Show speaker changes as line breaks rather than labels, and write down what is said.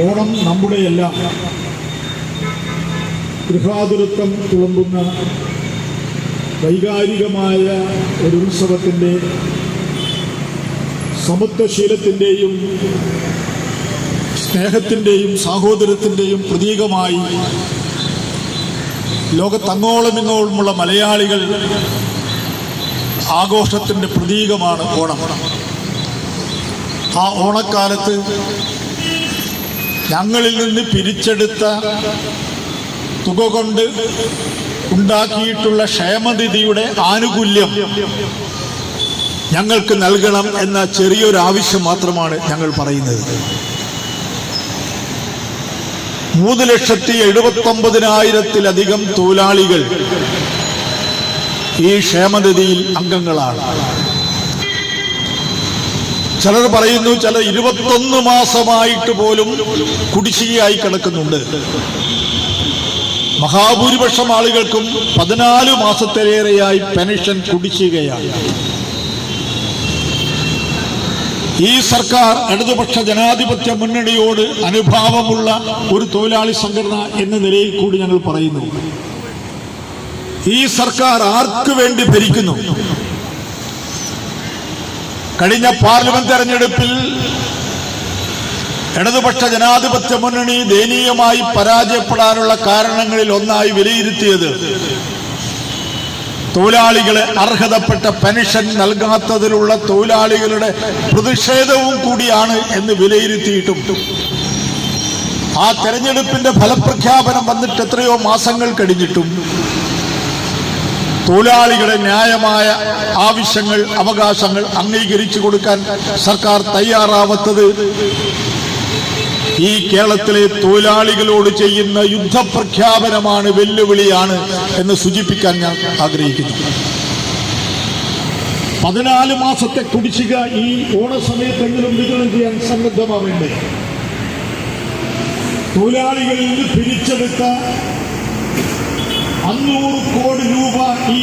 ഓണം നമ്മുടെയെല്ലാം. ഗൃഹാതുരത്വം തുളുമ്പുന്ന വൈകാരികമായ ഒരു ഉത്സവത്തിന്റെ സമത്വശീലത്തിന്റെയും സ്നേഹത്തിന്റെയും സാഹോദര്യത്തിന്റെയും പ്രതീകമായി ലോകത്തങ്ങോളം ഇങ്ങോളമുള്ള മലയാളികൾ ആഘോഷത്തിന്റെ പ്രതീകമാണ് ഓണം. ആ ഓണക്കാലത്ത് ഞങ്ങളിൽ നിന്ന് പിരിച്ചെടുത്ത തുക കൊണ്ട് ഉണ്ടാക്കിയിട്ടുള്ള ക്ഷേമനിധിയുടെ ആനുകൂല്യം ഞങ്ങൾക്ക് നൽകണം എന്ന ചെറിയൊരു ആവശ്യം മാത്രമാണ് ഞങ്ങൾ പറയുന്നത്. മൂന്ന് ലക്ഷത്തി എഴുപത്തി ഒമ്പതിനായിരത്തിലധികം തൊഴിലാളികൾ ഈ ക്ഷേമനിധിയിൽ അംഗങ്ങളാണ്. ചിലർ പറയുന്നു ചില ഇരുപത്തൊന്ന് മാസമായിട്ട് പോലും കുടിശ്ശികയായി കിടക്കുന്നുണ്ട്. മഹാഭൂരിപക്ഷം ആളുകൾക്കും പതിനാല് മാസത്തിലേറെയായി പെൻഷൻ കുടിശ്ശികയാണ്. ഈ സർക്കാർ ഇടതുപക്ഷ ജനാധിപത്യ മുന്നണിയോട് അനുഭാവമുള്ള ഒരു തൊഴിലാളി സംഘടന എന്ന നിലയിൽ കൂടി ഞങ്ങൾ പറയുന്നു. ഈ സർക്കാർ ആർക്ക് വേണ്ടി ഭരിക്കുന്നു? കഴിഞ്ഞ പാർലമെന്റ് തെരഞ്ഞെടുപ്പിൽ ഇടതുപക്ഷ ജനാധിപത്യ മുന്നണി ദയനീയമായി പരാജയപ്പെടാനുള്ള കാരണങ്ങളിൽ ഒന്നായി വിലയിരുത്തിയത് തൊഴിലാളികളെ അർഹതപ്പെട്ട പെൻഷൻ നൽകാത്തതിലുള്ള തൊഴിലാളികളുടെ പ്രതിഷേധവും കൂടിയാണ് എന്ന് വിലയിരുത്തിയിട്ടും. ആ തെരഞ്ഞെടുപ്പിന്റെ ഫലപ്രഖ്യാപനം വന്നിട്ട് എത്രയോ മാസങ്ങൾ കഴിഞ്ഞിട്ടും തൊഴിലാളികളെ ന്യായമായ ആവശ്യങ്ങൾ അവകാശങ്ങൾ അംഗീകരിച്ചു കൊടുക്കാൻ സർക്കാർ തയ്യാറാവാത്തത് ഈ കേരളത്തിലെ തൊഴിലാളികളോട് ചെയ്യുന്ന യുദ്ധപ്രഖ്യാപനമാണ് വെല്ലുവിളിയാണ് എന്ന് സൂചിപ്പിക്കാൻ ഞാൻ ആഗ്രഹിക്കുന്നു. പതിനാല് മാസത്തെ കുടിശ്ശിക ഈ ഓണസമയത്തെങ്കിലും വിതരണം ചെയ്യാൻ സന്നദ്ധമാവേണ്ടേ? തൊഴിലാളികളിൽ നിന്ന് പിരിച്ചെടുത്ത അഞ്ഞൂറ് കോടി രൂപ ഈ